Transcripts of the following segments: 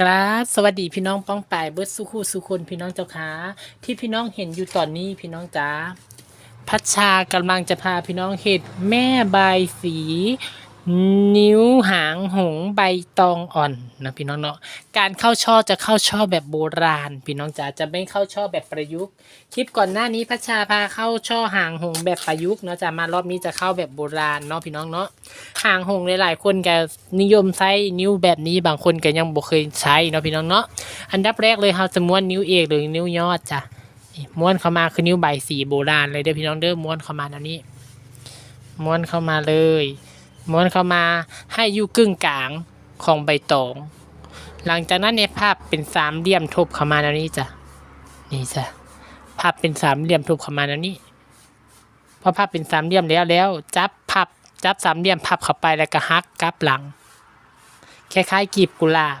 ครับสวัสดีพี่น้องป้องปายเบิร์ดสุขุสุคนพี่น้องเจ้าขาที่พี่น้องเห็นอยู่ตอนนี้พี่น้องจ้าพัชชากำลังจะพาพี่น้องเห็ดแม่ใบสี นิ้วหางหงใบตองอ่อนนะพี่น้องเนาะการเข้าช่อจะเข้าช่อแบบโบราณ พี่น้องจ๋าจะไม่เข้าช่อแบบประยุกต์คลิปก่อนหน้านี้พัชชาพาเข้าช่อหางหงแบบประยุกต์เนาะจะมารอบนี้จะเข้าแบบโบราณเนาะพี่น้องเนาะหางหงหลายๆคนก็นิยมใช้นิ้วแบบนี้บางคนก็ยังบ่เคยใช้เนาะพี่น้องเนาะอันดับแรกเลยเราจะม้วนนิ้วเอกหรือนิ้วยอดจ้ะม้วนเข้ามาคือนิ้วใบสีโบราณเลยเด้อพี่น้องเด้อม้วนเข้ามาแนวนี้ ม้วนเข้ามาเลย ม้วนเข้ามาให้อยู่กึ่งกลางของใบตอง หลังจากนั้นในภาพเป็นสามเหลี่ยมทบเข้ามาแนวนี้จ้ะนี่จ้ะภาพเป็นสามเหลี่ยมทบเข้ามาแนวนี้พอภาพเป็นสามเหลี่ยมแล้วแล้ว จับพับจับสามเหลี่ยมพับเข้าไปแล้วก็ฮักกลับหลังคล้ายๆกีบกุหลาบ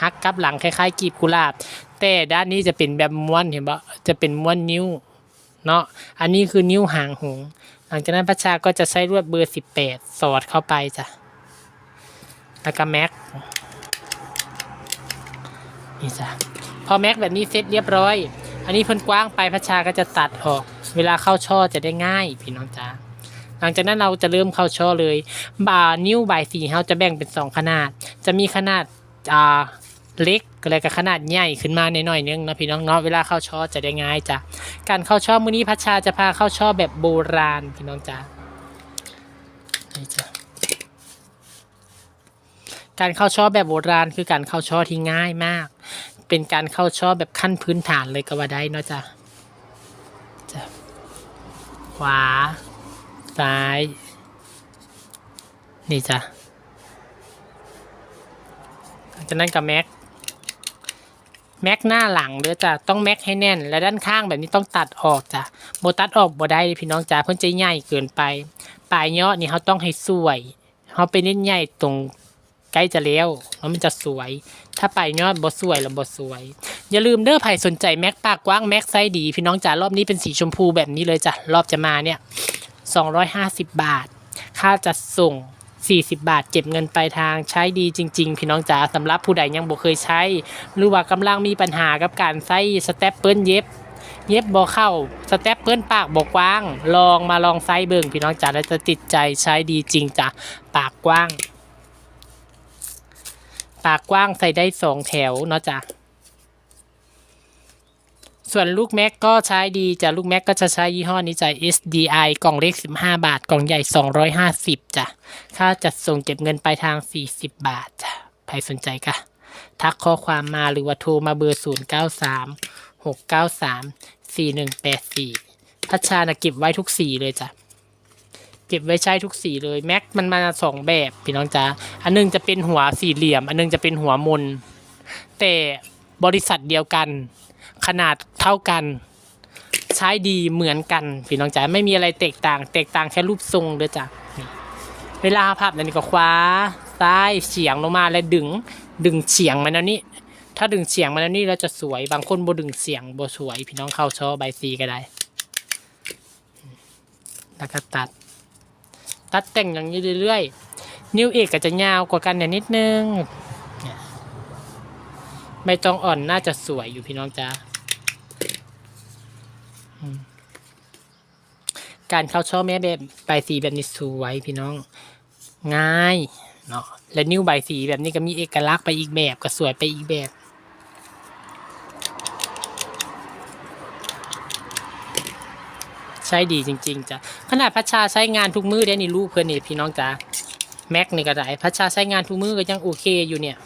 ฮักกลับหลังคล้ายๆกีบกุหลาบ แต่ด้านนี้จะเป็นแบบม้วนเห็นปะจะเป็นม้วนนิ้วเนาะอันนี้คือนิ้วหางหง หลังจากนั้นพระชาก็จะใช้รวดเบอร์สิบแปดสอดเข้าไปจ้ะแล้วก็แม็กนี่จ้ะพอแม็กแบบนี้เสร็จเรียบร้อย อันนี้เพิ่นกว้างไปพระชาก็จะตัดออก เวลาเข้าช่อจะได้ง่ายพี่น้องจ้าหลังจากนั้นเราจะเริ่มเข้าช่อเลย บานิ้วบายสีเราจะแบ่งเป็นสองขนาด จะมีขนาดอ่า เล็กอะไรกับขนาดใหญ่ขึ้นมาหน่อยๆนึงนะพี่น้องเนาะเวลาเข้าช่อจะได้ง่ายจ้ะการเข้าช่อมื้อนี้พัชชาจะพาเข้าช่อแบบโบราณพี่น้องจ้ะนี่จ้ะการเข้าช่อแบบโบราณคือการเข้าช่อที่ง่ายมาก เป็นการเข้าช่อแบบขั้นพื้นฐานเลยก็ว่าได้เนาะจ้ะจ้ะขวาซ้าย นี่จ้ะจากนั้นกับแม็ก แม็กหน้าหลังเด้อจ้ะต้องแม็กให้แน่น และด้านข้างแบบนี้ต้องตัดออกจ้ะโบตัดออกบ่ได้พี่น้องจ้ะเพิ่นจะใหญ่เกินไป ปลายยอดนี่เขาต้องให้สวยเขาไปเน้นใหญ่ตรงใกล้จะเลี้ยวแล้วมันจะสวย ถ้าปลายยอดบ่สวยแล้วบ่สวย อย่าลืมเด้อใครสนใจแม็กปากกว้างแม็กไซส์ดี พี่น้องจ๋ารอบนี้เป็นสีชมพูแบบนี้เลยจ้ะรอบจะมาเนี่ย250 บาท ค่าจัดส่ง 40 บาท เก็บเงินปลายทางใช้ดีจริง ๆ พี่น้องจ๋าสำหรับผู้ใดยังบ่เคยใช้ หรือว่ากำลังมีปัญหากับการใช้สเต็ปเปิ้ลเย็บ เย็บบ่เข้าสเต็ปเปิ้ลปากบ่กว้าง ลองมาลองไซส์เบิ่งพี่น้องจ๋าแล้วจะติดใจใช้ดีจริงจ้ะปากกว้าง ปากกว้างใส่ได้สองแถวเนาะจ้ะ ส่วนลูกแม็กก็ใช้ดีจ้ะลูกแม็กก็จะใช้ยี่ห้อนี้จ้ะ SDI กล่องเล็ก 15 บาท กล่องใหญ่ 250จ้ะค่าจัดส่งเก็บเงินปลายทาง 40 บาทจ้ะใครสนใจก็ทักข้อความมาหรือว่าโทรมาเบอร์ 093 693 4184 พัชชานะเก็บไว้ทุกสีเลยจ้ะเก็บไว้ใช้ทุกสีเลยแม็กมันมาสองแบบพี่น้องจ้าอันหนึงจะเป็นหัวสี่เหลี่ยม อันหนึงจะเป็นหัวมน แต่บริษัทเดียวกัน ขนาดเท่ากัน ใช้ดีเหมือนกันพี่น้องจ๋าไม่มีอะไรแตกต่าง แตกต่างแค่รูปทรงเด้อจ้ะเวลาพับนั่นก็คว้าซ้ายเฉียงลงมาแล้วดึงดึงเฉียงมาแนวนี้ถ้าดึงเฉียงมาแนวนี้แล้วจะสวยบางคนบ่ดึงเฉียงบ่สวย พี่น้องเข้าช่อใบซีก็ได้แล้วก็ตัด ตัดแต่งอย่างนี้เรื่อยๆ นิ้วเอกก็จะยาวกว่ากันเนี่ยนิดนึงเนี่ยใบตองอ่อนน่าจะสวยอยู่พี่น้องจ้า การเข้าช่อแม่แบบใบสีแบบนี้สวยพี่น้อง ง่ายเนาะและนิ้วใบสีแบบนี้ก็มีเอกลักษณ์ไปอีกแบบก็สวยไปอีกแบบใช้ดีจริง ๆจ้ะขนาดพัชชาใช้งานทุกมือได้นี่ลูกเพื่อนนี่พี่น้องจ้าแม็กนี่ก็ได้พัชชาใช้งานทุกมือก็ยังโอเคอยู่เนี่ย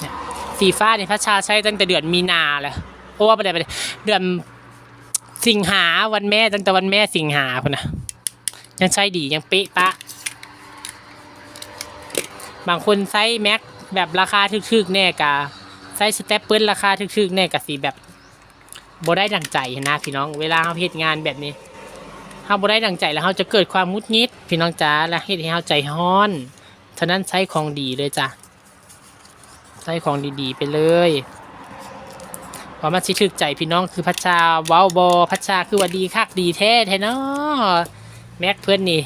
เนี่ย สีฟ้าเนี่ยพัชชาใช้ตั้งแต่เดือนมีนาแล้วเพราะว่าประเดี๋ยวเดือนสิงหาวันแม่ตั้งแต่วันแม่สิงหาพนนะยังใช้ดียังเป๊ะปะ บางคนใช้แม็กแบบราคาทึกๆแน่กะใช้สเตปเปิลราคาทึกๆแน่กะสีแบบบ่ได้ดังใจนะพี่น้องเวลาเราเฮ็ดงานแบบนี้เฮาบ่ได้ดังใจแล้วเฮาจะเกิดความงุดงิด พี่น้องจ๋าและเฮ็ดให้เฮาใจร้อนฉะนั้นใช้ของดีเลยจ้ะ ใช้ของดีๆ ไปเลยพอมาสิถึกใจพี่น้องคือพัชชาว้าบอพัชชาคือว่าดีคักดีแท้แท้เนาะแม็กเพื่อนนี่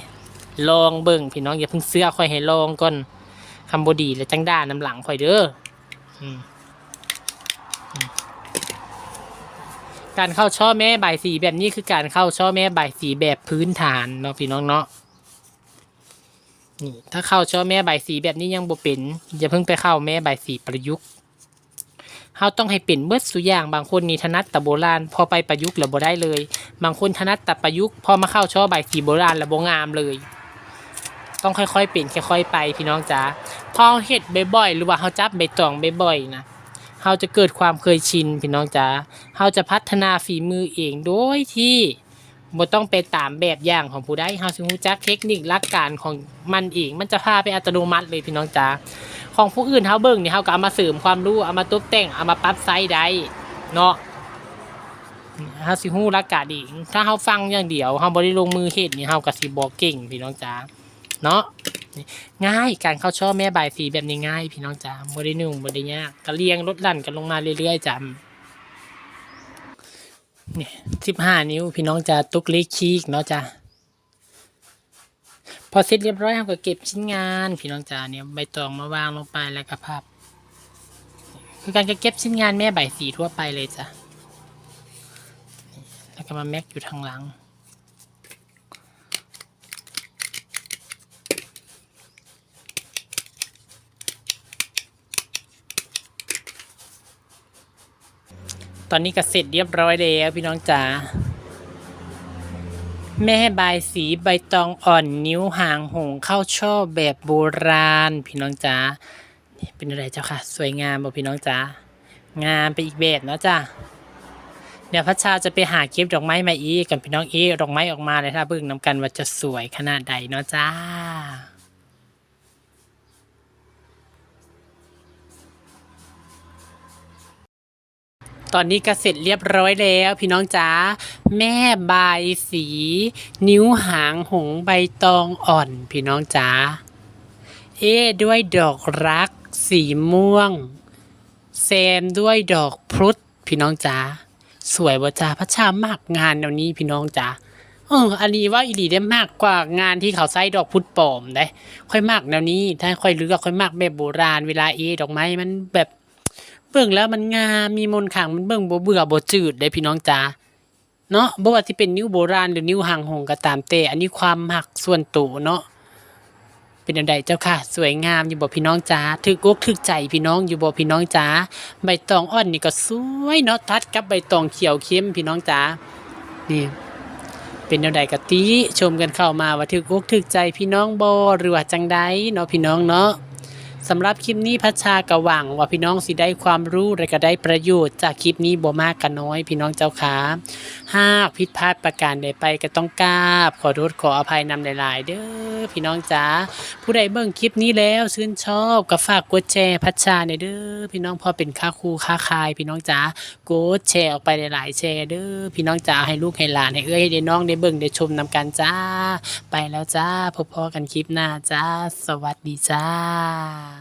ลองเบิ่งพี่น้องอย่าเพิ่งเสื้อคอยให้ลองก่อนคำบดีแล้วจังด่าน้ำหลังคอยเด้อการเข้าช่อแม่ใบสีแบบนี้คือการเข้าช่อแม่ใบสีแบบพื้นฐานเนาะพี่น้องเนาะ นี่ถ้าเข้าช่อแม่ใบสีแบบนี้ยังบ่เป็นอย่าเพิ่งไปเข้าแม่ใบสีประยุกต์เฮาต้องให้เป็นเบิดสุอย่างบางคนนี่ถนัดต่โบราณพอไปประยุกต์แล้วบ่ได้เลย บางคนถนัดต่ประยุกต์พอมาเข้าช่อใบสีโบราณแล้วบ่งามเลย ต้องค่อยๆเปลี่ยนค่อยๆไปพี่น้องจ๋าพอเฮ็ดบ่อยๆหรือว่าเฮาจับใบตองบ่อยๆนะเฮาจะเกิดความเคยชินพี่น้องจ๋าเฮาจะพัฒนาฝีมือเองโดยที่ บ่ต้องไปตามแบบอย่างของผู้ใดเฮาสิรู้จักเทคนิคหลักการของมันเองมันจะพาไปอัตโนมัติเลยพี่น้องจ๋าของผู้อื่นเฮาเบิ่งนี่เฮาก็เอามาเสริมความรู้เอามาตกแต่งเอามาปรับไซส์ได้เนาะเฮาสิฮู้หลักการเองถ้าเฮาฟังอย่างเดียวเฮาบ่ได้ลงมือเฮ็ดนี่เฮาก็สิบ่เก่งพี่น้องจ๋าเนาะง่ายการเข้าช่อแม่บายสีแบบนี้ง่าย พี่น้องจ๋าบ่ได้นุ่งบ่ได้ยากก็เรียงลดหลั่นกันลงมาเรื่อยๆจ้า นี่สิบห้านิ้วพี่น้องจ๋าตุกเล็กชีกเนาะจ้ะพอเสร็จเรียบร้อยเราก็เก็บชิ้นงาน พี่น้องจ๋าเนี่ยใบตองมาวางลงไปแล้วก็พับ คือการจะเก็บชิ้นงานแม่ใบสีทั่วไปเลยจ้ะแล้วก็มาแม็กอยู่ทางหลัง ตอนนี้ก็เสร็จเรียบร้อยแล้วพี่น้องจ๋าแม่บายสีใบตองอ่อนนิ้วหางหงเข้าช่อแบบโบราณ พี่น้องจ๋านี่เป็นอะไรเจ้าค่ะ สวยงามบ่พี่น้องจ๋างามไปอีกแบบเนาะจ้าเดี๋ยวพัชชาจะไปหาเก็บดอกไม้มาอีกกันพี่น้องอ๊ะดอกไม้ออกมาเลยถ้าบิ่งนำกันว่าจะสวยขนาดใดเนาะจ้า ตอนนี้ก็เสร็จเรียบร้อยแล้ว พี่น้องจ๋าแม่บายสี นิ้วหางหงใบตองอ่อน พี่น้องจ๋าเอ้ด้วยดอกรัก สีม่วงแซมด้วยดอกพรุษพี่น้องจ๋าสวยบ่จ้าพระชามากงานแนวนี้พี่น้องจ๋าเอออันนี้ว่าอีหลีได้มากกว่างานที่เขาใส่ดอกพุธปลอมได้ค่อยมากแนวนี้ถ้าค่อยเลือกค่อยมากแบบโบราณเวลาเอดอกไม้มันแบบ เบิ่งแล้วมันงามมีมนต์ขลังมันเบิ่งบ่เบื่อบ่จืดได้พี่น้องจ๋าเนาะบ่ว่าสิเป็นนิ้วโบราณหรือนิ้วหางหงก็ตามแต่อันนี้ความมักส่วนตัวเนาะเป็นอันใดเจ้าค่ะ สวยงามอยู่บ่พี่น้องจ๋าถึกอกถึกใจพี่น้องอยู่บ่พี่น้องจ๋าใบตองอ่อนนี่ก็สวยเนาะทัดกับใบตองเขียวเข้มพี่น้องจ๋านี่เป็นแนวใดกะติชมกันเข้ามาว่าถึกอกถึกใจพี่น้องบ่หรือว่าจังใดเนาะพี่น้องเนาะ สำหรับคลิปนี้พัชชากะหวังว่าพี่น้องสิได้ความรู้และก็ได้ประโยชน์จากคลิปนี้บ่มากกันน้อย พี่น้องเจ้าขาหากผิดพลาดประการใดไปก็ต้องกราบ ขอโทษขออภัยนำหลาย ๆ เด้อพี่น้องจ๋าผู้ใดเบิ่งคลิปนี้แล้วชื่นชอบก็ฝากกดแชร์พัชชาในเด้อพี่น้องพอเป็นค่าครูค่าคาย พี่น้องจ๋ากดแชร์ออกไปหลาย ๆ แชร์เด้อพี่น้องจ๋าให้ลูกให้หลานให้เอ้ยให้ได้น้องได้เบิ่งได้ชมนำกันจ้า ไปแล้วจ้าพบพอกันคลิปหน้าจ้า สวัสดีจ้า